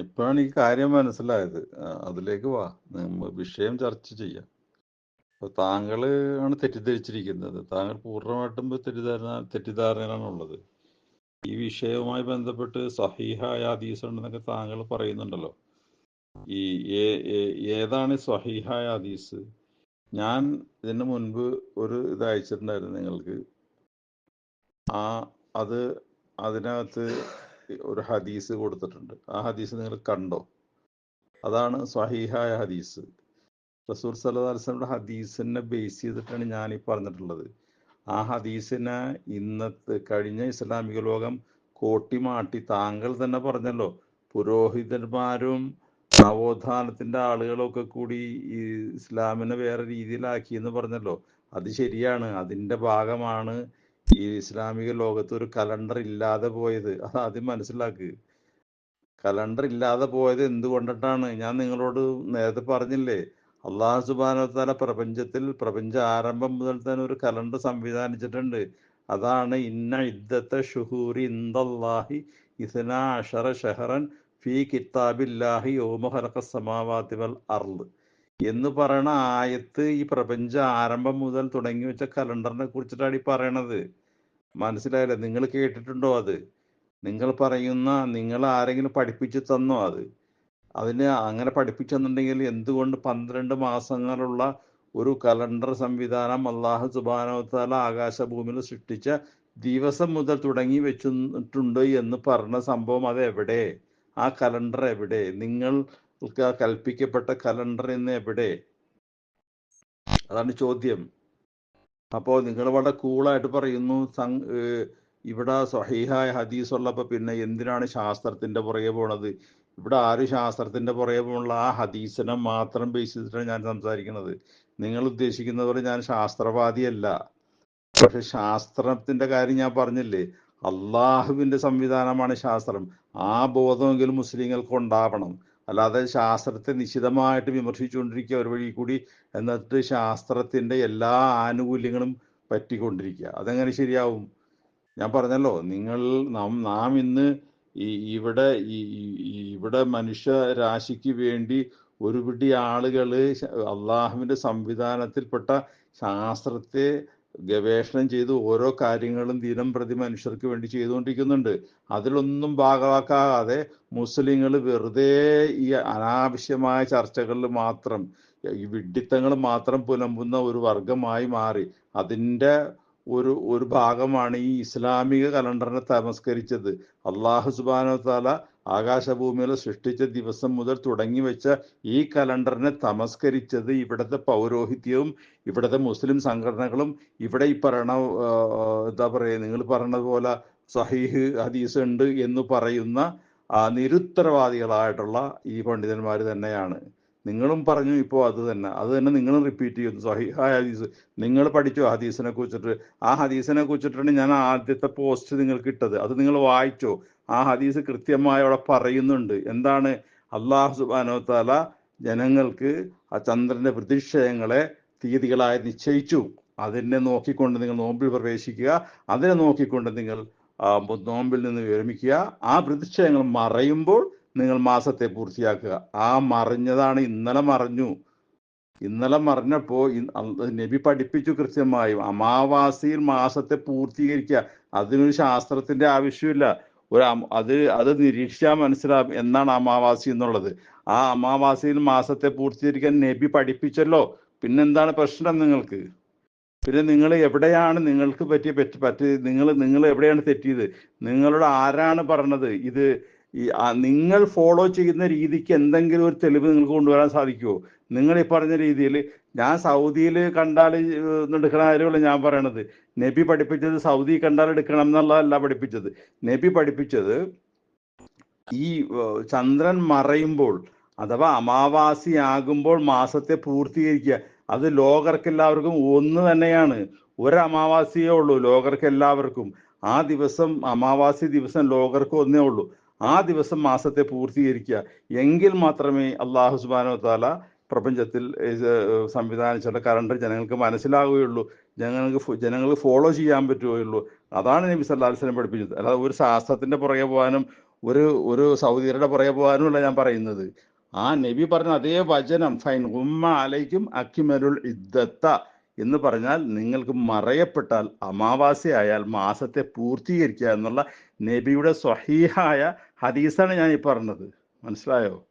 ഇപ്പോഴാണ് ഈ കാര്യം മനസ്സിലായത്. അതിലേക്ക് വാ. വിഷയം ചർച്ച ചെയ്യാം. അപ്പൊ താങ്കൾ ആണ് തെറ്റിദ്ധരിച്ചിരിക്കുന്നത്. താങ്കൾ പൂർണമായിട്ടും തെറ്റിദ്ധാരണ തെറ്റിദ്ധാരണയിലാണ് ഉള്ളത് ഈ വിഷയവുമായി ബന്ധപ്പെട്ട് സഹീഹായ ഹദീസ് ഉണ്ടെന്നൊക്കെ താങ്കൾ പറയുന്നുണ്ടല്ലോ. ഈ ഏതാണ് സഹീഹായ ഹദീസ്? ഞാൻ ഇതിന് മുൻപ് ഒരു ഇത് അയച്ചിട്ടുണ്ടായിരുന്നു നിങ്ങൾക്ക്. ആ അത് അതിനകത്ത് ഒരു ഹദീസ് കൊടുത്തിട്ടുണ്ട്. ആ ഹദീസ് നിങ്ങൾ കണ്ടോ? അതാണ് സ്വഹീഹായ ഹദീസ്. റസൂർ വസല്ലമയുടെ ഹദീസിനെ ബേസ് ചെയ്തിട്ടാണ് ഞാൻ ഈ പറഞ്ഞിട്ടുള്ളത്. ആ ഹദീസിനെ ഇന്നത്തെ കഴിഞ്ഞ ഇസ്ലാമിക ലോകം കോട്ടി മാട്ടി താങ്കൾ തന്നെ പറഞ്ഞല്ലോ പുരോഹിതന്മാരും നവോത്ഥാനത്തിന്റെ ആളുകളൊക്കെ കൂടി ഈ ഇസ്ലാമിനെ വേറെ രീതിയിലാക്കി എന്ന് പറഞ്ഞല്ലോ. അത് ശരിയാണ്. അതിന്റെ ഭാഗമാണ് ഈ ഇസ്ലാമിക ലോകത്ത് ഒരു കലണ്ടർ ഇല്ലാതെ പോയത്. അത് ആദ്യം മനസ്സിലാക്ക്. കലണ്ടർ ഇല്ലാതെ പോയത് എന്തുകൊണ്ടിട്ടാണ്? ഞാൻ നിങ്ങളോട് നേരത്തെ പറഞ്ഞില്ലേ അള്ളാഹു സുബാനത്താല പ്രപഞ്ചത്തിൽ പ്രപഞ്ച ആരംഭം മുതൽ തന്നെ ഒരു കലണ്ടർ സംവിധാനിച്ചിട്ടുണ്ട്. അതാണ് ഇന്ന ഇദ്ദത്തെ ഷുഹൂരി ഇന്ദല്ലാഹി ഇസ്ന ഷഹറൻ ഫി കിതാബില്ലാഹി ഓമഹലക്ക സമാവാതി വൽ അർൾ എന്ന് പറയണ ആയത്ത് ഈ പ്രപഞ്ച ആരംഭം മുതൽ തുടങ്ങി വെച്ച കലണ്ടറിനെ കുറിച്ചിട്ടാണ് ഈ പറയണത്. മനസ്സിലായില്ലേ? നിങ്ങൾ കേട്ടിട്ടുണ്ടോ അത്? നിങ്ങൾ പറയുന്ന നിങ്ങൾ ആരെങ്കിലും പഠിപ്പിച്ചു തന്നോ അത്? അതിന് അങ്ങനെ പഠിപ്പിച്ചെന്നുണ്ടെങ്കിൽ എന്തുകൊണ്ട് പന്ത്രണ്ട് മാസങ്ങളുള്ള ഒരു കലണ്ടർ സംവിധാനം അള്ളാഹു സുബാനോത്താല ആകാശഭൂമിയിൽ സൃഷ്ടിച്ച ദിവസം മുതൽ തുടങ്ങി വെച്ചിട്ടുണ്ട് എന്ന് പറഞ്ഞ സംഭവം അത് എവിടെ? ആ കലണ്ടർ എവിടെ? നിങ്ങൾ കൽപ്പിക്കപ്പെട്ട കലണ്ടർ ഇന്ന് എവിടെ? അതാണ് ചോദ്യം. അപ്പോൾ നിങ്ങൾ വളരെ കൂളായിട്ട് പറയുന്നു ഇവിടെ സഹീഹായ ഹദീസ് ഉള്ളപ്പോൾ പിന്നെ എന്തിനാണ് ശാസ്ത്രത്തിന്റെ പുറകെ പോണത്? ഇവിടെ ആര് ശാസ്ത്രത്തിന്റെ പുറകെ പോകണുള്ള ആ ഹദീസിനെ മാത്രം ബേസ് ചെയ്തിട്ടാണ് ഞാൻ സംസാരിക്കുന്നത്. നിങ്ങൾ ഉദ്ദേശിക്കുന്ന പോലെ ഞാൻ ശാസ്ത്രവാദിയല്ല. പക്ഷെ ശാസ്ത്രത്തിന്റെ കാര്യം ഞാൻ പറഞ്ഞില്ലേ അള്ളാഹുവിന്റെ സംവിധാനമാണ് ശാസ്ത്രം. ആ ബോധമെങ്കിലും മുസ്ലിങ്ങൾക്ക് ഉണ്ടാവണം. അല്ലാതെ ശാസ്ത്രത്തെ നിശിതമായിട്ട് വിമർശിച്ചുകൊണ്ടിരിക്കുക ഒരു വഴി കൂടി എന്നിട്ട് ശാസ്ത്രത്തിന്റെ എല്ലാ ആനുകൂല്യങ്ങളും പറ്റിക്കൊണ്ടിരിക്കുക. അതെങ്ങനെ ശരിയാവും? ഞാൻ പറഞ്ഞല്ലോ നിങ്ങൾ നാം നാം ഇന്ന് ഈ ഇവിടെ ഈ ഇവിടെ മനുഷ്യരാശിക്ക് വേണ്ടി ഒരുപിടി ആളുകൾ അള്ളാഹുവിന്റെ സംവിധാനത്തിൽപ്പെട്ട ശാസ്ത്രത്തെ ഗവേഷണം ചെയ്ത് ഓരോ കാര്യങ്ങളും ദിനം പ്രതി മനുഷ്യർക്ക് വേണ്ടി ചെയ്തുകൊണ്ടിരിക്കുന്നുണ്ട്. അതിലൊന്നും ഭാഗമാക്കാതെ മുസ്ലിങ്ങൾ വെറുതെ ഈ അനാവശ്യമായ ചർച്ചകളിൽ മാത്രം ഈ വിഡ്ഢിത്തങ്ങൾ മാത്രം പുലമ്പുന്ന ഒരു വർഗമായി മാറി. അതിന്റെ ഒരു ഒരു ഭാഗമാണ് ഈ ഇസ്ലാമിക കലണ്ടറിനെ തമസ്കരിച്ചത്. അള്ളാഹു സുബാനോ താല ആകാശഭൂമിയിൽ സൃഷ്ടിച്ച ദിവസം മുതൽ തുടങ്ങി വെച്ച ഈ കലണ്ടറിനെ തമസ്കരിച്ചത് ഇവിടുത്തെ പൗരോഹിത്യവും ഇവിടുത്തെ മുസ്ലിം സംഘടനകളും ഇവിടെ ഈ പറയണ എന്താ പറയുക നിങ്ങൾ പറഞ്ഞ പോലെ സഹീഹ് ഹദീസ് ഉണ്ട് എന്ന് പറയുന്ന നിരുത്തരവാദികളായിട്ടുള്ള ഈ പണ്ഡിതന്മാർ തന്നെയാണ്. നിങ്ങളും പറഞ്ഞു ഇപ്പോൾ അത് തന്നെ. അത് തന്നെ നിങ്ങളും റിപ്പീറ്റ് ചെയ്യുന്നു. സഹിഹായ ഹദീസ്. നിങ്ങൾ പഠിച്ചു ഹദീസിനെ കുറിച്ചിട്ട്. ആ ഹദീസിനെ കുറിച്ചിട്ടാണ് ഞാൻ ആദ്യത്തെ പോസ്റ്റ് നിങ്ങൾക്ക് ഇട്ടത്. അത് നിങ്ങൾ വായിച്ചോ. ആ ഹദീസ് കൃത്യമായി അവിടെ പറയുന്നുണ്ട്. എന്താണ്? അള്ളാഹു സുബാനോ താല ജനങ്ങൾക്ക് ആ ചന്ദ്രന്റെ പ്രതിഷയങ്ങളെ തീയതികളായി നിശ്ചയിച്ചു. അതിനെ നോക്കിക്കൊണ്ട് നിങ്ങൾ നോമ്പിൽ പ്രവേശിക്കുക. അതിനെ നോക്കിക്കൊണ്ട് നിങ്ങൾ നോമ്പിൽ നിന്ന് വിരമിക്കുക. ആ പ്രതിഷയങ്ങൾ മറയുമ്പോൾ നിങ്ങൾ മാസത്തെ പൂർത്തിയാക്കുക. ആ മറിഞ്ഞതാണ് ഇന്നലെ മറിഞ്ഞു. ഇന്നലെ മറിഞ്ഞപ്പോ നബി പഠിപ്പിച്ചു കൃത്യമായും. അമാവാസിയിൽ മാസത്തെ പൂർത്തീകരിക്കുക. അതിനൊരു ശാസ്ത്രത്തിന്റെ ആവശ്യമില്ല. ഒരു അത് അത് നിരീക്ഷിച്ചാൽ മനസ്സിലാവും എന്നാണ് അമാവാസി എന്നുള്ളത്. ആ അമാവാസിയിൽ മാസത്തെ പൂർത്തീകരിക്കാൻ നബി പഠിപ്പിച്ചല്ലോ. പിന്നെന്താണ് പ്രശ്നം നിങ്ങൾക്ക്? പിന്നെ നിങ്ങൾ എവിടെയാണ് നിങ്ങൾക്ക് പറ്റിയ പറ്റി പറ്റി നിങ്ങൾ നിങ്ങൾ എവിടെയാണ് തെറ്റിയത്? നിങ്ങളോട് ആരാണ് പറഞ്ഞത്? ഇത് ഈ നിങ്ങൾ ഫോളോ ചെയ്യുന്ന രീതിക്ക് എന്തെങ്കിലും ഒരു തെളിവ് നിങ്ങൾക്ക് കൊണ്ടുവരാൻ സാധിക്കുമോ നിങ്ങൾ ഈ പറഞ്ഞ രീതിയിൽ ഞാൻ സൗദിയിൽ കണ്ടാൽ എടുക്കണ കാര്യമല്ല ഞാൻ പറയണത്. നബി പഠിപ്പിച്ചത് സൗദി കണ്ടാൽ എടുക്കണം എന്നുള്ളതല്ല പഠിപ്പിച്ചത്. നബി പഠിപ്പിച്ചത് ഈ ചന്ദ്രൻ മറയുമ്പോൾ അഥവാ അമാവാസിയാകുമ്പോൾ മാസത്തെ പൂർത്തീകരിക്കുക. അത് ലോകർക്ക് എല്ലാവർക്കും ഒന്ന് തന്നെയാണ്. ഒരു അമാവാസിയേ ഉള്ളൂ ലോകർക്ക് എല്ലാവർക്കും ആ ദിവസം അമാവാസി ദിവസം ലോകർക്ക് ഒന്നേ ഉള്ളൂ. ആ ദിവസം മാസത്തെ പൂർത്തീകരിക്കുക. എങ്കിൽ മാത്രമേ അള്ളാഹു സുബാനോ താല പ്രപഞ്ചത്തിൽ സംവിധാനിച്ചുള്ള കലണ്ടർ ജനങ്ങൾക്ക് മനസ്സിലാവുകയുള്ളൂ. ജനങ്ങൾക്ക് ജനങ്ങൾ ഫോളോ ചെയ്യാൻ പറ്റുകയുള്ളൂ. അതാണ് നബി വസല്ലം പഠിപ്പിച്ചത്. അല്ലാതെ ഒരു ശാസ്ത്രത്തിന്റെ പുറകെ പോകാനും ഒരു ഒരു സൗദിയുടെ പുറകെ പോകാനുമല്ല ഞാൻ പറയുന്നത്. ആ നബി പറഞ്ഞ അതേ വചനം ഫൈൻ ഉമ്മ അലൈക്കും അക്കിമരുൾ ഇദ്ദത്ത എന്ന് പറഞ്ഞാൽ നിങ്ങൾക്ക് മറയപ്പെട്ടാൽ അമാവാസ്യയായാൽ മാസത്തെ പൂർത്തീകരിക്കുക എന്നുള്ള നബിയുടെ സ്വഹീഹായ ഹദീസാണ് ഞാൻ ഈ പറഞ്ഞത്. മനസ്സിലായോ?